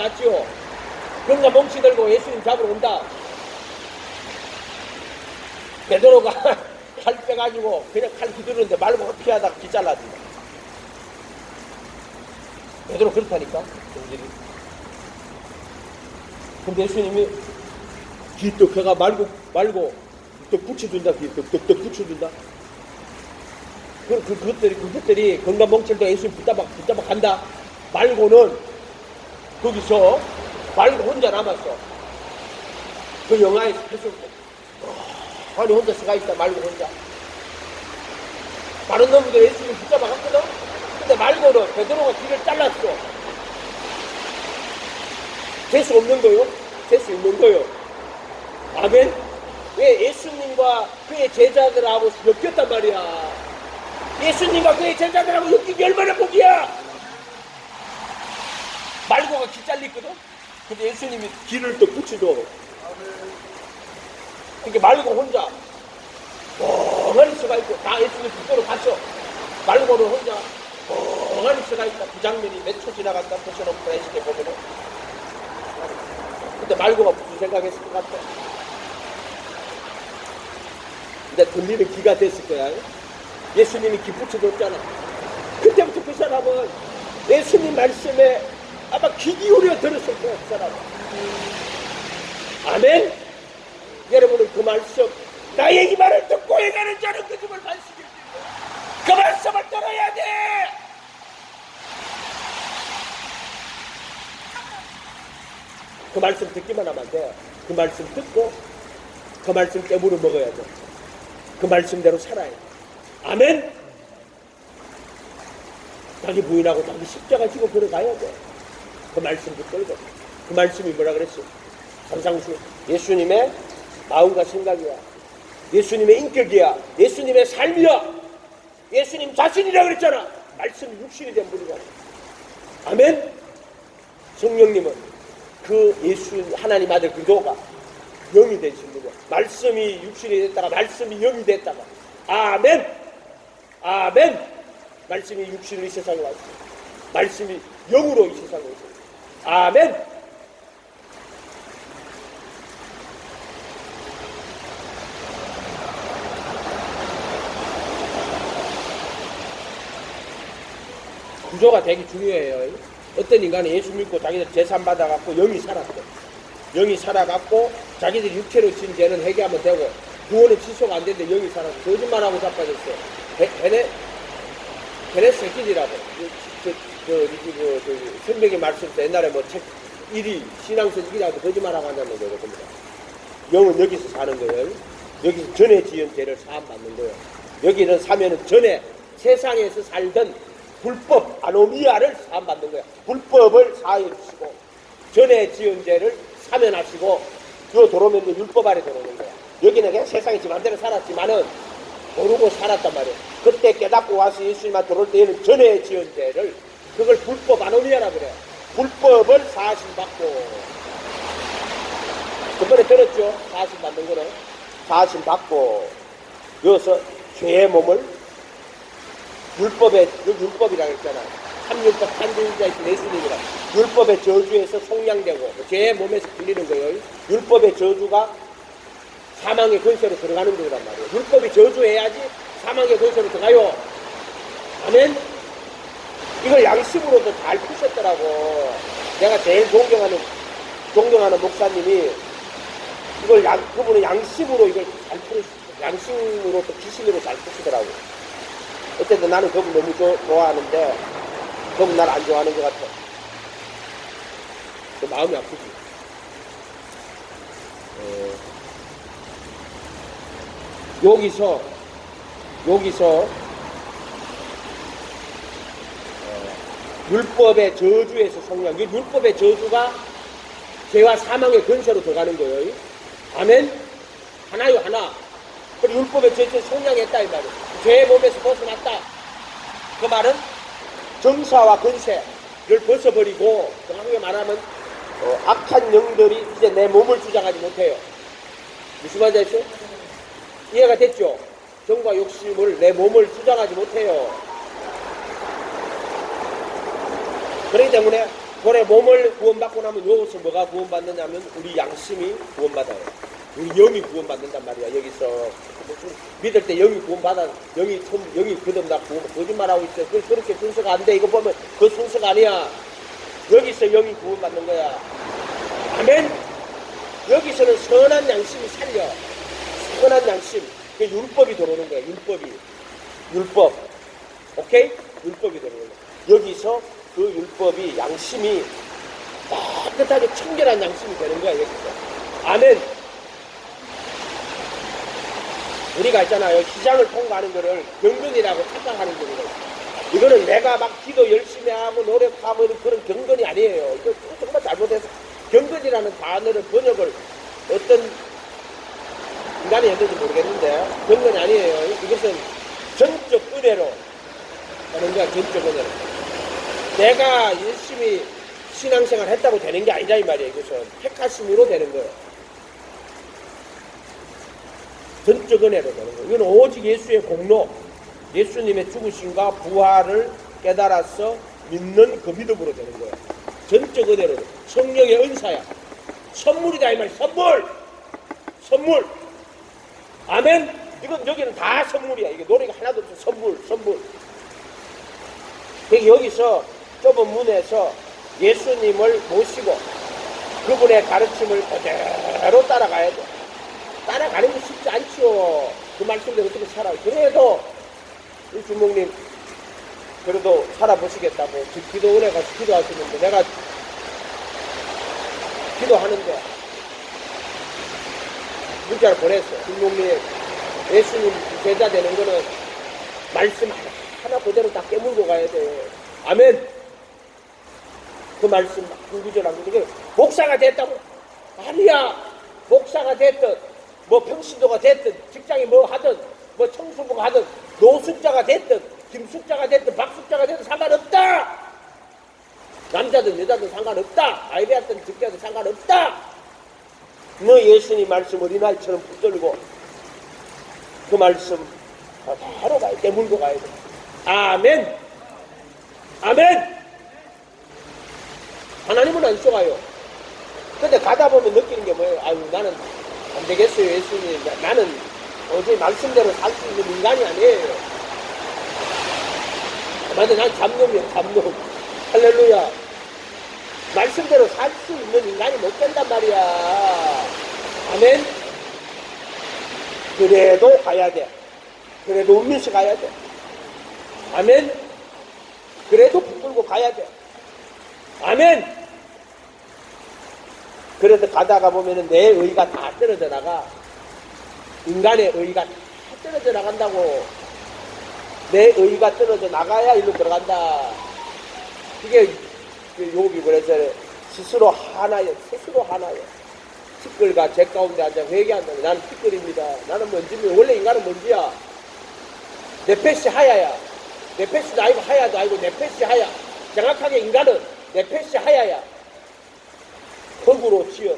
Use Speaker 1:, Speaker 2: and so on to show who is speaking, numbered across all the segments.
Speaker 1: 맞지요? 그런가 멍치 들고 예수님 잡으러 온다. 베드로가 칼 빼가지고 그냥 칼 휘두르는데 말고 피하다가 기 잘라진다. 베드로 그렇다니까, 성질이. 근데 예수님이 기떡 해가 말고, 말고, 또 붙여준다, 기떡, 떡떡 붙여준다. 그, 그, 그것들이, 그것들이 건강 멍칠도 예수님 붙잡아, 붙잡아 간다. 말고는 거기서 말고 혼자 남았어. 그 영화에서 계속, 어, 아니, 혼자 서가 있다, 말고 혼자. 다른 놈들 예수님 붙잡아 갔거든? 근데 말고는 베드로가 길을 잘랐어. 재수 없는 거요? 재수 있는 거요. 아멘? 왜 예수님과 그의 제자들하고 엮였단 말이야. 예수님과 그의 제자들하고 엮인 게 얼마나 복이야! 말고가 기 잘리거든? 근데 예수님이 길을 또 붙이줘. 그러니까 말고 혼자 멍하니 서가 있고 다 예수님 북도로 갔어. 말고는 혼자 멍하니 서가 있다. 그 장면이 몇 초 지나갔다. 보셔놓고 에시게 보면은. 근데 말고가 무슨 생각했을 것 같아? 이제 들리는 기가 됐을 거야. 예수님이 기 붙여줬잖아. 그때부터 그 사람은 예수님 말씀에 아마 귀 기울여 들었을 거야, 그 사람은. 아멘? 여러분은 그 말씀, 나의 이 말을 듣고 행하는 자는 그 집을 반식일 그 말씀을 들어야 돼! 그 말씀 듣기만 하면 안 돼. 그 말씀 듣고 그 말씀 깨물어 먹어야 돼. 그 말씀대로 살아야 돼. 아멘? 자기 부인하고 자기 십자가 지고 걸어가야 돼. 그 말씀 붙들고. 그 말씀이 뭐라 그랬어? sam상수 예수님의 마음과 생각이야. 예수님의 인격이야. 예수님의 삶이야. 예수님 자신이라 그랬잖아. 말씀이 육신이 된 분이야. 아멘? 성령님은 그 예수 하나님 아들 그도가 영이 되신 분이야. 말씀이 육신이 됐다가 말씀이 영이 됐다가 아멘. 아멘. 말씀이 육신으로 이 세상에 왔어. 말씀이 영으로 이 세상에 왔어. 아멘. 구조가 되게 중요해요. 어떤 인간은 예수 믿고 자기들 재산 받아갖고 영이 살았대. 영이 살아갖고 자기들이 육체로 진 죄는 회개하면 되고 구원은 취소가 안 되는데 영이 살아서 거짓말하고 자빠졌어. 베네 베네 새끼들이라고. 그, 그, 그, 그, 그, 선배기 말씀도 옛날에 뭐책 1위 신앙서 1위라고 거짓말하고 한다는 거예요. 겁니다. 영은 여기서 사는 거예요. 여기서 전에 지은 죄를 사함받는 거예요. 여기는 사면은 전에 세상에서 살던 불법 아노미아를 사함받는 거야. 불법을 사해주시고 전에 지은 죄를 사면하시고 요 도로면 율법 아래 들어오는 거야. 여기는 그냥 세상에 지 맘대로 살았지만은 모르고 살았단 말이야. 그때 깨닫고 와서 예수님만 들어올 때에는 전에 지은 죄를 그걸 불법 아노미아라 그래. 불법을 사하심 받고 그번에 들었죠? 사하심 받는 거는 사하심 받고 여기서 죄의 몸을 율법의 그 율법이라고 했잖아. 삼율법 산주자이신 예수님이라 율법의 저주에서 속량되고 죄의 몸에서 풀리는 거예요. 율법의 저주가 사망의 근세로 들어가는 거란 말이에요. 율법이 저주해야지 사망의 근세로 들어가요. 아멘. 이걸 양심으로도 잘 푸셨더라고. 내가 제일 존경하는 존경하는 목사님이 이걸 양, 그분은 양심으로 이걸 잘 풀으시, 양심으로 또 기신으로 잘 푸시더라고. 어쨌든 나는 그분 너무 조, 좋아하는데 그분 나를 안 좋아하는 것 같아. 그 마음이 아프지. 어, 여기서 여기서 율법의 저주에서 성령, 이 율법의 저주가 죄와 사망의 근세로 들어가는 거예요. 아멘. 하나요 하나. 그리고 율법의 저주에 성령했다 이 말이에요. 죄의 몸에서 벗어났다. 그 말은 정사와 근세를 벗어버리고 정확하게 말하면 어, 악한 영들이 이제 내 몸을 주장하지 못해요. 무슨 말인지 아시죠? 이해가 됐죠? 정과 욕심을 내 몸을 주장하지 못해요. 그렇기 때문에 그래 몸을 구원받고 나면 여기서 뭐가 구원받느냐면 우리 양심이 구원받아요. 우리 영이 구원받는단 말이야. 여기서 믿을 때 영이 구원받아 영이 영이 거듭나 구원 거짓말하고 있어. 그 그렇게 순서가 안 돼. 이거 보면 그 순서가 아니야. 여기서 영이 구원받는 거야. 아멘. 여기서는 선한 양심이 살려. 선한 양심. 그 율법이 들어오는 거야. 율법이. 율법. 오케이? 율법이 들어오는 거야. 여기서 그 율법이 양심이 깨끗하게 청결한 양심이 되는 거야. 여기서. 아멘. 우리가 있잖아요. 시장을 통과하는 거를 경건이라고 착각하는 거예요. 이거는 내가 막 기도 열심히 하고 노력하고 그런 경건이 아니에요. 이거 정말 잘못해서 경건이라는 단어를 번역을 어떤 인간이 했는지 모르겠는데 경건이 아니에요. 이것은 전적 은혜로 하는 거야. 전적 은혜로. 내가 열심히 신앙생활 했다고 되는 게 아니다 이 말이에요. 이것은 택하심으로 되는 거예요. 전적 은혜로 되는 거예요. 이건 오직 예수의 공로, 예수님의 죽으심과 부활을 깨달아서 믿는 그 믿음으로 되는 거예요. 전적 은혜로 돼. 성령의 은사야. 선물이다 이 말이야. 선물! 선물! 아멘! 이건 여기는 다 선물이야. 이게 노래가 하나도 없어. 선물, 선물. 그러니까 여기서 좁은 문에서 예수님을 모시고 그분의 가르침을 그대로 따라가야 돼. 따라가는 게 쉽지 않죠. 그 말씀대로 어떻게 살아요. 그래도 이 주목님 그래도 살아보시겠다고 지- 기도 은혜 가서 기도하시는데 내가 기도하는데 문자를 보냈어. 주목님 예수님 제자 되는 거는 말씀 하나 그대로 다 깨물고 가야 돼. 아멘. 그 말씀 한 구절 한 구절. 목사가 됐다고. 아니야. 목사가 됐든, 뭐 평신도가 됐든, 직장이 뭐 하든, 뭐 청소부가 하든, 노숙자가 됐든, 김숙자가 됐든, 박숙자가 됐든 상관없다. 남자든 여자든 상관없다. 아이비았든 직자든 상관없다. 너 예수님 말씀 어린아이처럼 붙들고 그 말씀 바로 가야 돼. 물고 가야 돼. 아멘. 아멘. 하나님은 안 쏘가요. 근데 가다 보면 느끼는 게 뭐예요? 아유, 나는 안 되겠어요, 예수님. 나- 나는 어제 말씀대로 살 수 있는 인간이 아니에요. 맞아, 난 잡놈이야, 잡놈. 할렐루야. 말씀대로 살 수 있는 인간이 못 된단 말이야. 아멘. 그래도 가야 돼. 그래도 운면서 가야 돼. 아멘. 그래도 붙들고 가야 돼. 아멘. 그래서 가다가 보면은 내 의가 다 떨어져 나가. 인간의 의가 다 떨어져 나간다고. 내 의가 떨어져 나가야 일로 들어간다. 그게 그 욥이 그래서 스스로 하나요. 스스로 하나요. 티끌과 제 가운데 앉아 회개한다. 나는 티끌입니다. 나는 먼지입니다. 원래 인간은 먼지야. 내 패시 하야야. 내 패시도 아니고 하야도 아니고 내 패시 하야. 정확하게 인간은 내 패시 하야야. 흙으로 지어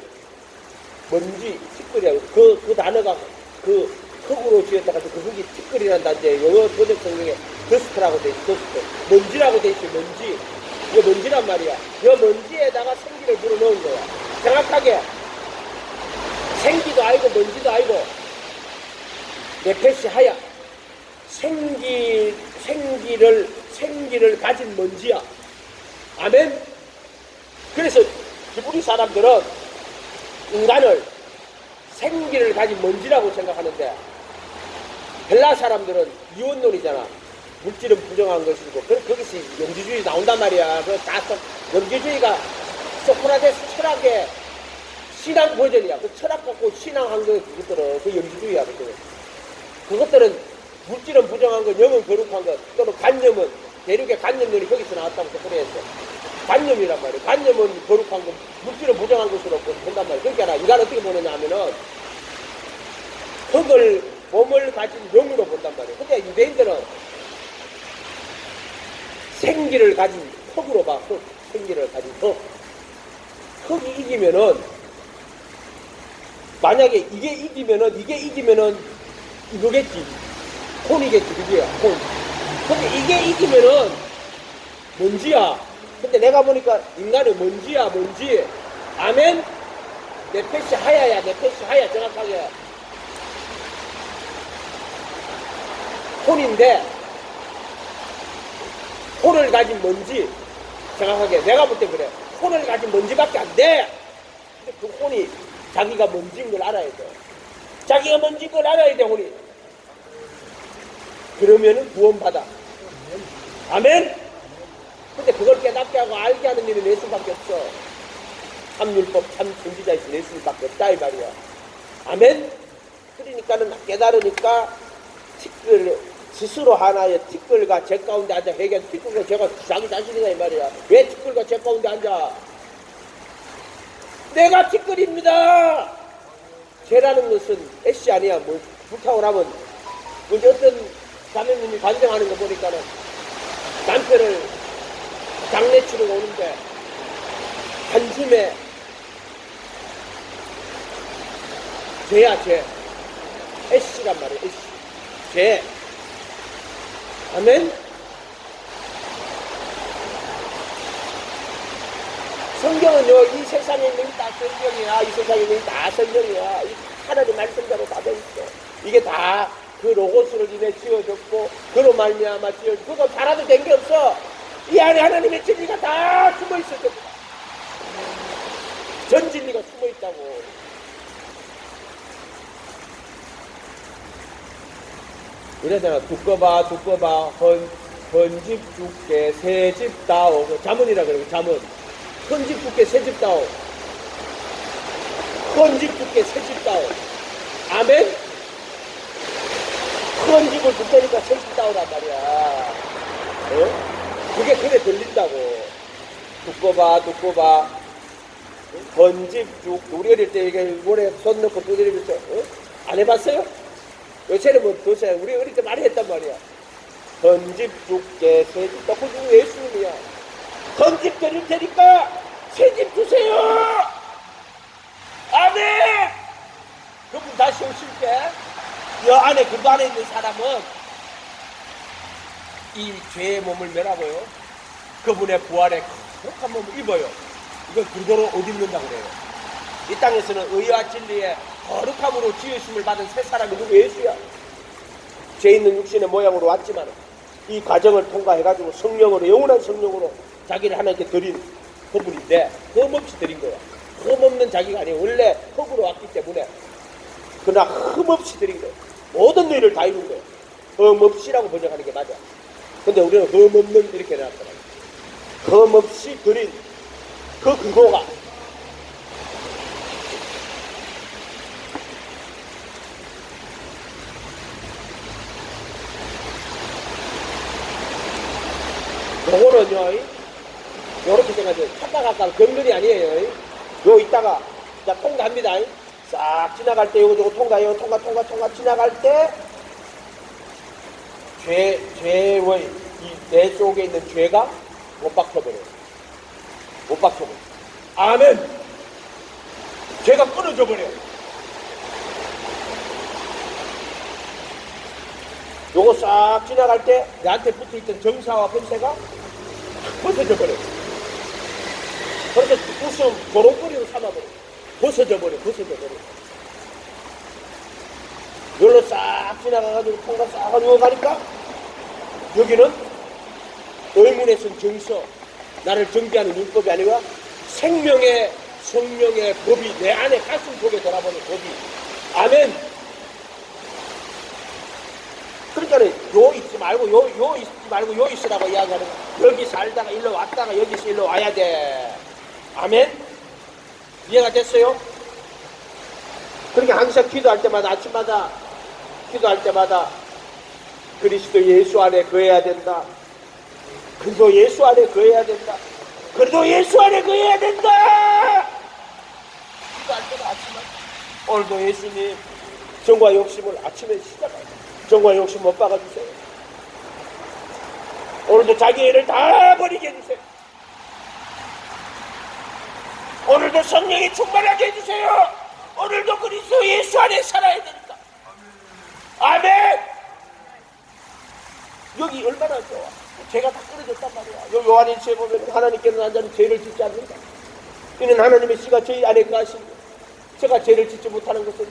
Speaker 1: 먼지 티끌이야. 그, 그 단어가 그 흙으로 지었다가 그 흙이 티끌이란 단어에 영어 번역 성경에 더스트라고 돼 있어. 더스트. 먼지라고 돼 있어. 먼지. 이거 먼지란 말이야. 이 먼지에다가 생기를 불어넣은 거야. 정확하게 생기도 아니고 먼지도 아니고 네페시 하야. 생기 생기를 생기를 가진 먼지야. 아멘. 그래서 기브리 사람들은 인간을 생기를 가진 먼지라고 생각하는데 헬라 사람들은 이원론이잖아. 물질은 부정한 것이고 그 거기서 영지주의 나온단 말이야. 그다 영지주의가 소크라테스 철학의 신앙 버전이야. 그 철학 갖고 신앙한 거 그것들은 그 영지주의야. 그것들은. 그것들은 물질은 부정한 것, 영은 거룩한 것, 또는 관념은 대륙의 관념론이 거기서 나왔다고 소크라테스. 관념이란 말이에요. 관념은 거룩한 것, 물질은 부정한 것으로 본단 말이에요. 그러니까 인간 어떻게 보느냐 하면은 흙을 몸을 가진 영으로 본단 말이에요. 근데 유대인들은 생기를 가진 흙으로 봐. 흙. 생기를 가진 흙. 흙이 이기면은 만약에 이게 이기면은 이게 이기면은 이거겠지. 혼이겠지. 그게 혼. 근데 이게 이기면은 먼지야. 근데 내가 보니까 인간은 먼지야 먼지. 아멘? 내 패시 하야야 내 패시 하야 정확하게. 혼인데 혼을 가진 먼지 정확하게. 내가 볼 때 그래. 혼을 가진 먼지밖에 안돼. 근데 그 혼이 자기가 먼지인 걸 알아야 돼. 자기가 먼지인 걸 알아야 돼 혼이. 그러면은 구원받아. 아멘 근데 그걸 깨닫게 하고 알게 하는 일은 예수밖에 없어. 참율법 참 존재자이신 예수님밖에 없다 이 말이야. 아멘? 그러니까는 깨달으니까 티끌 스스로 하나의 티끌과 제 가운데 앉아 회개한 티끌과 제가 자기 자신이다 이 말이야. 왜 티끌과 제 가운데 앉아? 내가 티끌입니다! 죄라는 것은 애씨 아니야 뭐. 불타고 나면. 이제 어떤 자매님이 반성하는 거 보니까는 남편을 장례 치르고 오는데 한숨에 죄야 죄. 애씨란 말이야 애씨. 죄. 아멘? 성경은요 이 세상에 있는 게다 성경이야 이 세상에 있는 게다 성경이야. 이 하나님 말씀대로 다 돼 있어. 이게 다 그 로고스를 인해 지어졌고 그로 말미암아 지어졌고 그거 하나도 된 게 없어 이 안에 하나님의 진리가 다 숨어 있어 전부 다. 전 진리가 숨어 있다고. 이러잖아 두꺼봐 두꺼봐 헌, 헌집 죽게 새집 다오. 그 자문이라 그러고 자문. 헌집 죽게 새집 다오. 헌집 죽게 새집 다오. 아멘? 헌집을 죽다니까 새집 다오란 말이야. 어? 그게 그래 들린다고 두꺼봐 두꺼봐 헌집 죽 우리 어릴 때 이게 모래 손 넣고 두드리면서 어? 안 해봤어요? 요새는 뭐 도대체 우리 어릴 때 많이 했단 말이야. 건집 죽게 새집 다 그중 예수님이야. 건집 드릴 테니까 새집 주세요. 아멘. 그분 다시 오실 때, 여 안에 그 안에 있는 사람은 이 죄의 몸을 멸하고요. 그분의 부활에 거룩한 몸을 입어요. 이걸 그대로 옷 입는다고 그래요. 이 땅에서는 의와 진리의 거룩함으로 지으심을 받은 새 사람이 누구 예수야. 죄 있는 육신의 모양으로 왔지만 이 과정을 통과해가지고 성령으로 영원한 성령으로 자기를 하나님께 드린 그분인데 흠없이 드린 거야. 흠없는 자기가 아니에요. 원래 흙으로 왔기 때문에 그러나 흠없이 드린 거야. 모든 일을 다 이룬 거야. 흠없이라고 번역하는 게 맞아. 근데 우리는 흠없는 이렇게 해놨더라. 흠없이 드린 그 근거가 요거는요, 이, 요렇게 생각해요. 착각할까 경륜이 아니에요. 이. 요 이따가, 자, 통과합니다. 이. 싹 지나갈 때 요거 저거 통과해요. 통과, 통과, 통과 지나갈 때, 죄, 죄의, 이내 속에 있는 죄가 못 박혀버려요. 못 박혀버려요. 아멘! 죄가 끊어져 버려요. 요거 싹 지나갈 때 내한테 붙어 있던 정사와 권세가 벗어져 버려. 그래서 웃음 고롱거리로 삼아버려. 벗어져 버려, 벗어져 버려. 여기로 싹 지나가가지고 통과 싹 하고 가니까 여기는 의문에 쓴 정서, 나를 정비하는 율법이 아니라 생명의 성령의 법이 내 안에 가슴 속에 돌아보는 법이 아멘. 그러니까 요 있지 말고 요, 요 있지 말고 요 있으라고 이야기하는. 여기 살다가 일로 왔다가 여기서 일로 와야 돼. 아멘? 이해가 됐어요? 그러니까 항상 기도할 때마다 아침마다 기도할 때마다 그리스도 예수 안에 거해야 된다. 그리스도 예수 안에 거해야 된다. 그래도 예수 안에 거해야 된다. 기도할 때마다 아침마다 오늘도 예수님 정과 욕심을 아침에 시작하자. 정과 욕심 못 박아주세요. 오늘도 자기 일을 다 버리게 해주세요. 오늘도 성령이 충만하게 해주세요. 오늘도 그리스도 예수 안에 살아야 된다. 아멘. 여기 얼마나 좋아. 죄가 다 끊어졌단 말이야. 요 요한일서에 보면 하나님께는 한 자는 죄를 짓지 않는다. 이는 하나님의 씨가 저희 안에 거하시니 제가 죄를 짓지 못하는 것은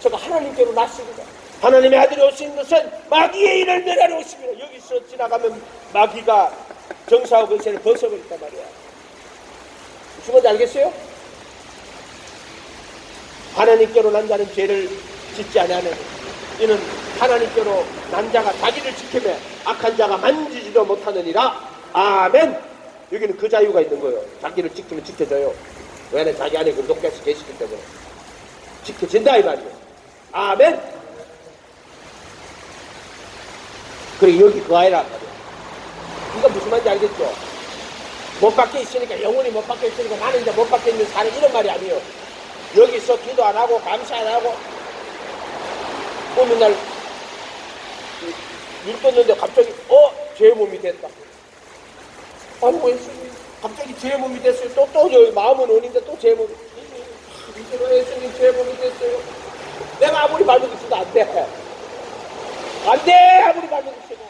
Speaker 1: 제가 하나님께로 났습니다. 하나님의 아들이 오신 것은 마귀의 일을 멸하러 오십니다. 여기서 지나가면 마귀가 정사하고 근세를 벗어버렸단 말이야. 무슨 말인지 알겠어요? 하나님께로 난 자는 죄를 짓지 아니하는 이는 하나님께로 난 자가 자기를 지키며 악한 자가 만지지도 못하느니라. 아멘. 여기는 그 자유가 있는 거예요. 자기를 지키면 지켜져요. 왜냐면 자기 안에 그 녹께서 계시기 때문에. 지켜진다 이 말이에요. 아멘. 그래 여기 그 아이란 말이야 이거 무슨 말인지 알겠죠? 못 밖에 있으니까 영원히 못 밖에 있으니까 나는 이제 못 밖에 있는 사람 이런 말이 아니에요. 여기서 기도 안 하고 감사 안 하고 어느 날일 떴는데 갑자기 어? 제 몸이 됐다. 아이고 예수님 갑자기 제 몸이 됐어요. 또또 또 마음은 원인데 또 제 몸이 이제는 예수님 제 몸이 됐어요. 내가 아무리 발버둥 쳐도 안 돼. 안 돼! 아무리 발버둥 쳐도.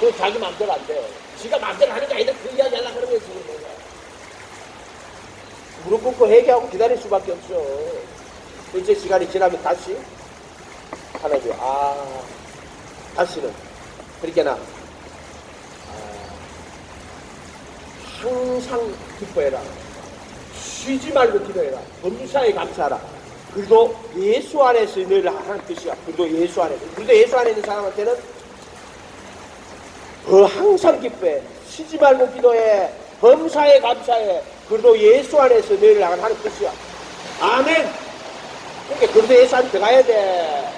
Speaker 1: 그 자기 마음대로 안 돼요. 지가 마음대로 하는 게 아니다. 그 이야기 하려고 그러면 지금. 무릎 꿇고 회개하고 기다릴 수밖에 없어. 이제 시간이 지나면 다시 하나님, 아, 다시는 그렇게나 아, 항상 기뻐해라. 쉬지 말고 기도해라. 범사에 감사하라. 그리고 예수 안에서 늘 하는 뜻이야. 그리고 예수 안에. 그리고 예수 안에 있는 사람한테는 그 항상 기뻐해. 쉬지 말고 기도해. 범사에 감사해. 그리고 예수 안에서 늘 나가는 뜻이야. 아멘. 그러니까 그리도 예수 안에 들어가야 돼.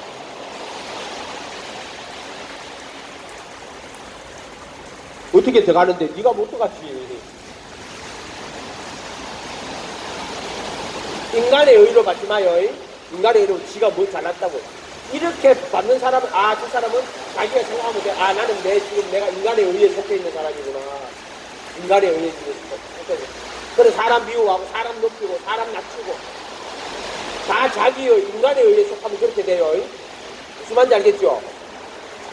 Speaker 1: 어떻게 들어가는데 네가 못 들어갔지. 인간의 의로 받지 마요. 인간의 의로 지가 뭐 잘났다고. 이렇게 받는 사람은 아저 사람은 자기가 생각하면 돼. 아 나는 내 지금 내가 인간의 의에 속해 있는 사람이구나. 인간의 의에 속해 있는. 그래 사람 미워하고 사람 높이고 사람 낮추고 다 자기의 인간의 의에 속하면 그렇게 돼요. 무슨 말인지 알겠죠?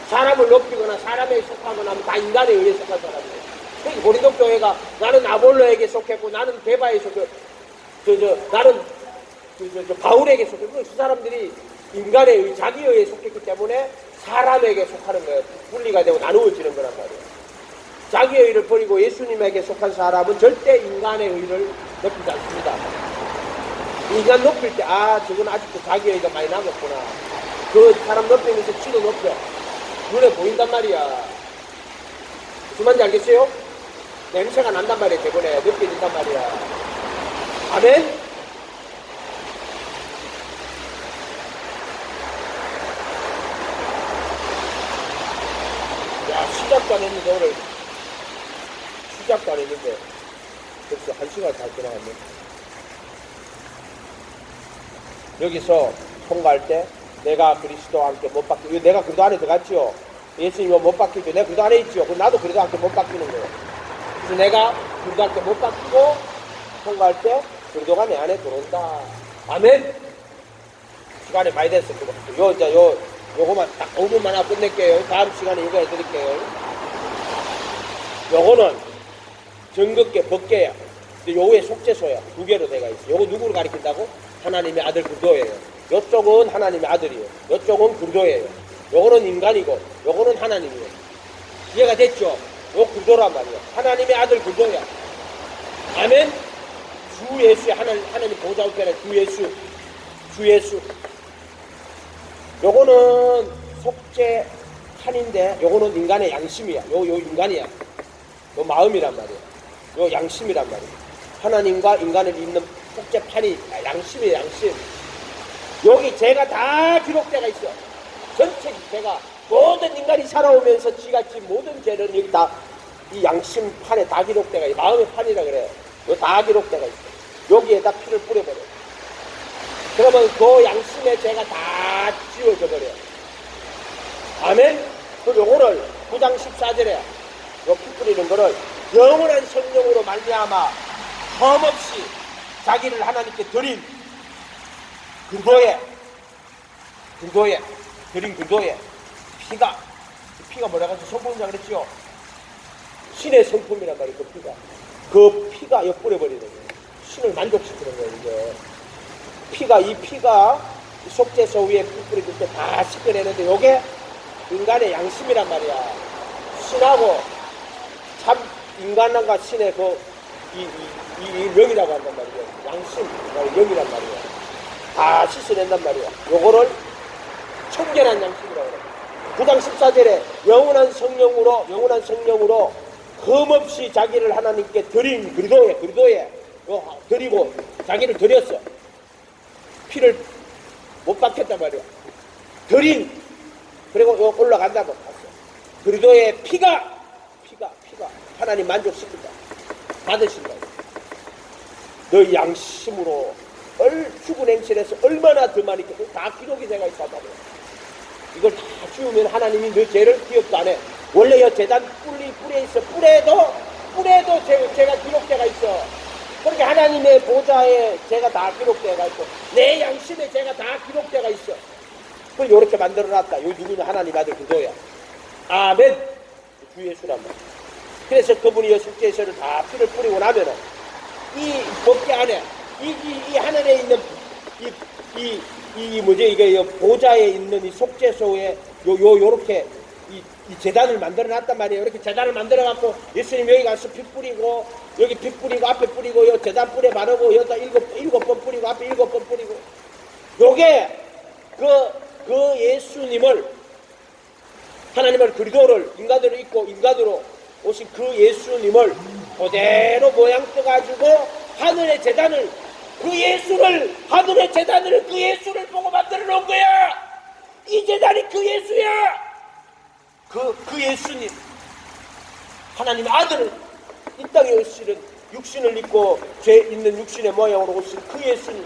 Speaker 1: 사람을 높이거나 사람에 속하거나 하면 다 인간의 의에 속한 사람이에요. 그러니까 고린도 교회가 나는 아볼로에게 속했고 나는 베바에 속했고 저, 저, 나는 그, 저, 저, 바울에게 속했고 그 사람들이 인간의 의, 자기 의에 속했기 때문에 사람에게 속하는 거예요. 분리가 되고 나누어지는 거란 말이에요. 자기의 의를 버리고 예수님에게 속한 사람은 절대 인간의 의를 높이지 않습니다. 인간 높일 때, 아, 저건 아직도 자기의 의가 많이 남았구나. 그 사람 높이면서 치도 높여. 눈에 보인단 말이야. 무슨 말인지 알겠어요? 냄새가 난단 말이야, 대본에. 느껴진단 말이야. 아멘? 야, 시작도 안 했는데, 오늘. 시작도 안 했는데. 벌써 한 시간 다 지나갔네. 여기서 통과할 때, 내가 그리스도와 함께 못 바뀌, 이거 내가 그리도 안에 들어갔지요? 예수님이 못 바뀌죠? 내가 그리도 안에 있지요? 그럼 나도 그리도 함께 못 바뀌는 거예요. 그래서 내가 그리도 함께 못 바뀌고, 통과할 때, 그리도가 내 안에 들어온다. 아멘! 시간이 많이 됐어, 그거. 요, 이제 요, 요거만 딱 5분만 하고 끝낼게요. 다음 시간에 이거 해드릴게요. 요거는 법계야. 근데 요거의 속죄소야. 두 개로 돼가 있어. 요거 누구를 가리킨다고? 하나님의 아들 그도예요. 요쪽은 하나님의 아들이에요. 요쪽은 그도예요. 요거는 인간이고, 요거는 하나님이에요. 이해가 됐죠? 요 그도란 말이야. 하나님의 아들 그도야. 아멘? 주 예수의 하나님, 하나님 보좌 우편에 주 예수, 주 예수. 요거는 속죄 판인데, 요거는 인간의 양심이야. 요, 요 인간이야. 요 마음이란 말이야. 요 양심이란 말이야. 하나님과 인간을 잇는 속죄판이 양심이에요, 양심. 여기 죄가 다 기록되어 있어. 전체 죄가 모든 인간이 살아오면서 지같이 모든 죄는 여기 다 이 양심판에 다 기록되어 있어. 마음의 판이라 그래요. 이거 다 기록되어 있어. 여기에다 피를 뿌려버려. 그러면 그 양심의 죄가 다 지워져 버려. 아멘? 그 요거를 9장 14절에 요피 뿌리는 거를 영원한 성령으로 말미암아 험없이 자기를 하나님께 드린 그거에 굴도에 드린 굴도에 피가 피가 뭐라고 해서 성품이라 그랬죠 신의 성품이란 말이에요 그 피가. 그 피가 엿뿌려 버리는 거예요. 신을 만족시키는 거예요 이게. 피가 이 피가 이 속죄소 위에 피 뿌려줄 때 다 씻겨내는데 요게 인간의 양심이란 말이야. 신하고 참 인간과 신의 그 이, 이, 이, 이 명이라고 한단 말이에요 양심 명이란 말이에요 다 씻어낸단 말이야. 요거를 청결한 양식이라고 그래. 구장 14절에 영원한 성령으로, 영원한 성령으로 흠없이 자기를 하나님께 드린 그리도에, 그리도에, 요, 드리고 자기를 드렸어. 피를 못 받겠단 말이야. 드린, 그리고 요 올라간다고 봤어. 그리도의 피가, 피가, 피가 하나님 만족시킨다. 받으신다. 너희 양심으로 얼 죽은 행실에서 얼마나 더 많이 있겠어? 다 기록이 되어 말이야. 이걸 다 지우면 하나님이 너 죄를 기억도 안 해. 원래 여 재단 뿌리 뿌리에 있어. 뿔에도 죄, 죄가 기록되어 있어. 그렇게 하나님의 보좌에 죄가 다 기록되어 있고 내 양심에 죄가 다 기록되어 있어. 그걸 이렇게 만들어놨다. 요 누구는 하나님 아들 그거야. 아멘. 주 예수란 말. 그래서 그분이 여숙제에서를 다 피를 뿌리고 나면은 이 법계 안에 이, 이, 이 하늘에 있는 이, 이, 이 뭐지 이게 이 보좌에 있는 이 속죄소에 요, 요, 요렇게 이, 이 재단을 만들어 놨단 말이에요. 이렇게 재단을 만들어 갖고 예수님 여기 가서 피 뿌리고 여기 피 뿌리고 앞에 뿌리고 요 재단 뿌려 바르고 여기다 일곱, 일곱 번 뿌리고 앞에 일곱 번 뿌리고 요게 그, 그 예수님을 하나님을 그리도를 인간으로 있고 인간으로 오신 그 예수님을 그대로 모양 떠가지고 하늘의 재단을 그 예수를 하늘의 재단을 그 예수를 보고 만들어 놓은 거야. 이 재단이 그 예수야. 그, 그 예수님 하나님의 아들을 이 땅에 오시는 육신을 입고 죄 있는 육신의 모양으로 오신 그 예수님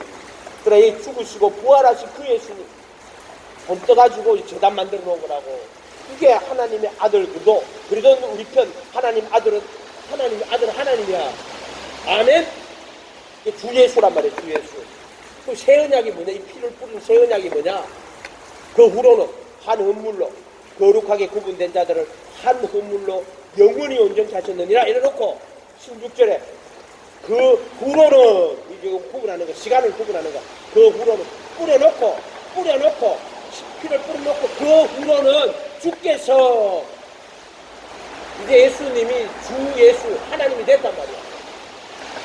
Speaker 1: 그래 이 죽으시고 부활하신 그 예수님 돈 떠가지고 이 재단 만들어 놓은 거라고 이게 하나님의 아들 그도 그래도 우리 편 하나님 아들은 하나님의 아들은 하나님이야. 아멘? 주 예수란 말이에요 주 예수. 그 새 언약이 뭐냐? 이 피를 뿌린 새 언약이 뭐냐? 그 후로는 한 헌물로 거룩하게 구분된 자들을 한 헌물로 영원히 온전케 하셨느니라. 이래놓고 16절에 그 후로는 이제 구분하는 거 시간을 구분하는 거그 후로는 뿌려놓고 뿌려놓고 피를 뿌려놓고 그 후로는 주께서 이제 예수님이 주 예수 하나님이 됐단 말이야.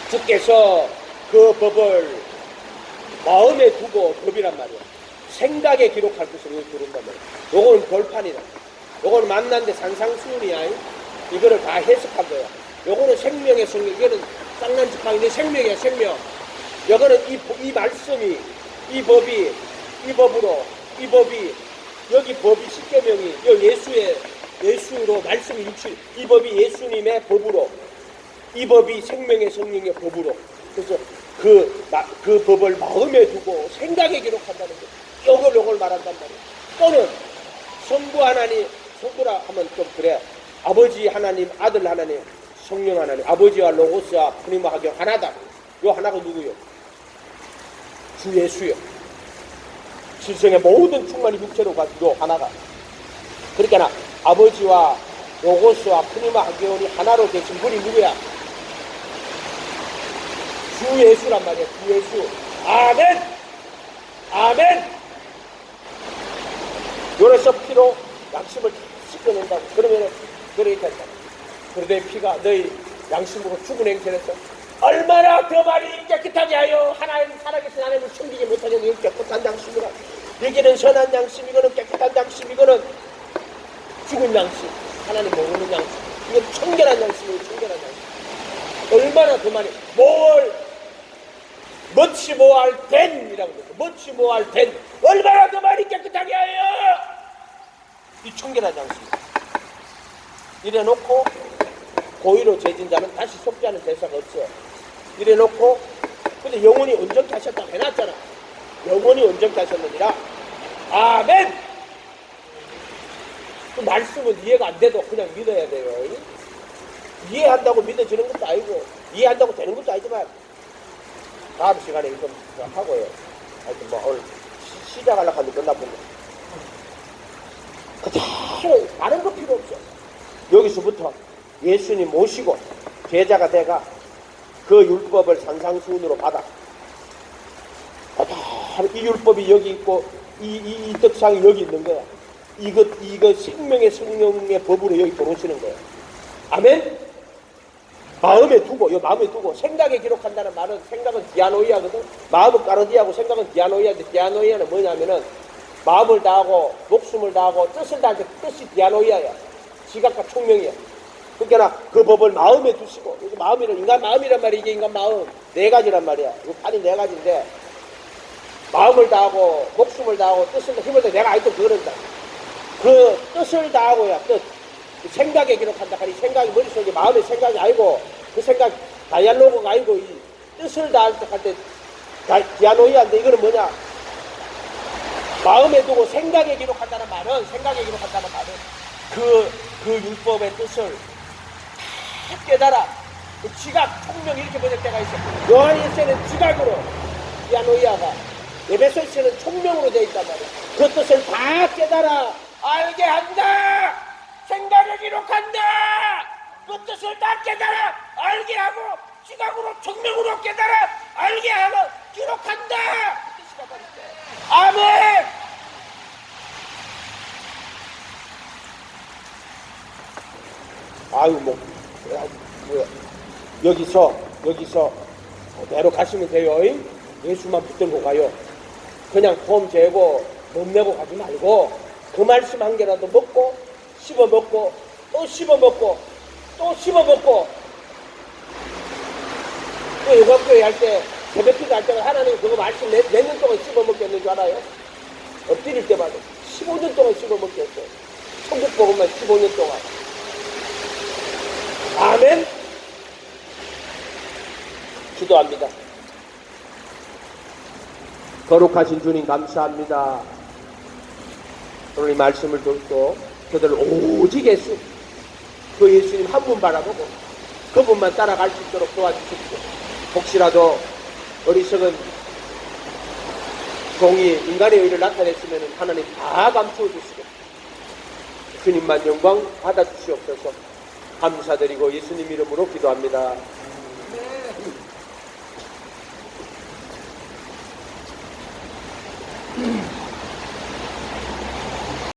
Speaker 1: 주께서 그 법을 마음에 두고 법이란 말이야. 생각에 기록할 것을 들은단 말이야. 요거는 벌판이다 요거는 만난데 산상수훈이야 이거를 다 해석한 거야. 요거는 생명의 성경 이거는 쌍난 지팡인데 생명이야 생명. 요거는 이, 이 말씀이 이 법이 이 법으로 이 법이 여기 법이 십계명이 여 예수의 예수로 말씀이 육신 이 법이 예수님의 법으로 이 법이 생명의 성령의 법으로. 그래서 그, 마- 그 법을 마음에 두고 생각에 기록한다는 거 요걸 요걸 말한단 말이야 또는 성부 하나님 성부라 하면 좀 그래. 아버지 하나님 아들 하나님 성령 하나님. 아버지와 로고스와 프리마 하경 하나다. 요 하나가 누구요? 주 예수요 실생의 모든 충만이 육체로 가지고 하나가. 그러니까 나 아버지와 로고스와 프리마 하게온이 하나로 되신 분이 누구야? 주 예수란 말이야 주 예수. 아멘! 아멘! 요래서 피로 양심을 다 씻겨낸다고. 그러면은 그러니까 그러되 피가 너희 양심으로 죽은 행실에서 얼마나 더 많이 깨끗하게 하여 하나님 살아계신 하나님을 숨기지 못하는 이 깨끗한 양심이라. 여기는 선한 양심 이거는 깨끗한 양심 이거는 죽은 양심 하나님 모르는 양심 이건 청결한 양심이에요 청결한 양심. 얼마나 더 많이 뭘 멋지 모할 된이라고 그랬어 멋지 모할 된 얼마나 더 많이 깨끗하게 하여! 이 청결한 양심. 이래 놓고 고의로 죄진 자는 다시 속죄하는 대사가 없어 이래 놓고 근데 영원히 온전케 하셨다고 해놨잖아. 영원히 온전케 하셨느니라. 아멘! 그 말씀은 이해가 안 돼도 그냥 믿어야 돼요. 이해한다고 믿어지는 것도 아니고 이해한다고 되는 것도 아니지만 다음 시간에 이좀 하고요. 하여튼 뭐 오늘 시- 시작하려고 하는데 끝나본 거 그대로 다른 거 필요 없어. 여기서부터 예수님 모시고 제자가 돼가 그 율법을 산상수훈으로 받아. 이 율법이 여기 있고 이, 이, 이 떡상이 여기 있는 거야. 이것 이거 생명의 성령의 법으로 여기 들어오시는 거야. 아멘. 마음에 두고, 요 마음에 두고, 생각에 기록한다는 말은 생각은 디아노이아거든. 마음은 까르디아고 생각은 디아노이아인데 디아노이아는 뭐냐면은 마음을 다하고 목숨을 다하고 뜻을 때 뜻이 디아노이아야. 지각과 총명이야. 그러니까 그 법을 마음에 두시고, 여기 마음이란 인간 마음이란 말이 이게 인간 마음 네 가지란 말이야. 이 판이 네 가지인데 마음을 다하고 목숨을 다하고 뜻을 다 힘을 다 내가 아직도 그런다. 그 뜻을 다하고야 뜻. 그 생각에 기록한다. 하니 생각이 머릿속에 마음의 생각이 아니고 그 생각 다이알로그가 아니고 이 뜻을 다할 때할때 디아노이아인데 이거는 뭐냐? 마음에 두고 생각에 기록한다는 말은 생각에 기록한다는 말은 그, 그 율법의 뜻을 다 깨달아. 그 지각, 총명 이렇게 번역 때가 있어. 요한일서는 지각으로 디아노이아가 에베소서는 총명으로 되어 있단 말이야. 그 뜻을 다 깨달아 알게 한다. 생각에 기록한다. 그 뜻을 다 깨달아 알게 하고 지각으로 총명으로 깨달아 알게 하고 기록한다. 그. 아멘. 아유 뭐 여기서 여기서 그대로 가시면 돼요. 잉? 예수만 붙들고 가요. 그냥 폼 재고 못 내고 가지 말고 그 말씀 한 개라도 먹고 씹어 먹고 또 씹어 먹고 또 씹어 먹고 또 요가교회 할 때 새벽 기도 할 때는 하나님 그거 말씀 몇년 동안 씹어 먹겠는 줄 알아요? 엎드릴 때마다 15년 동안 씹어 먹겠어요. 천국 복음만 15년 동안. 아멘. 기도합니다. 거룩하신 주님 감사합니다. 오늘 이 말씀을 듣고 저들 오직 예수 그 예수님 한 분 바라보고 그분만 따라갈 수 있도록 도와주십시오. 혹시라도 어리석은 종이 인간의 의를 나타냈으면 하나님 다 감추어 주시고 주님만 영광 받아 주시옵소서 감사드리고 예수님 이름으로 기도합니다.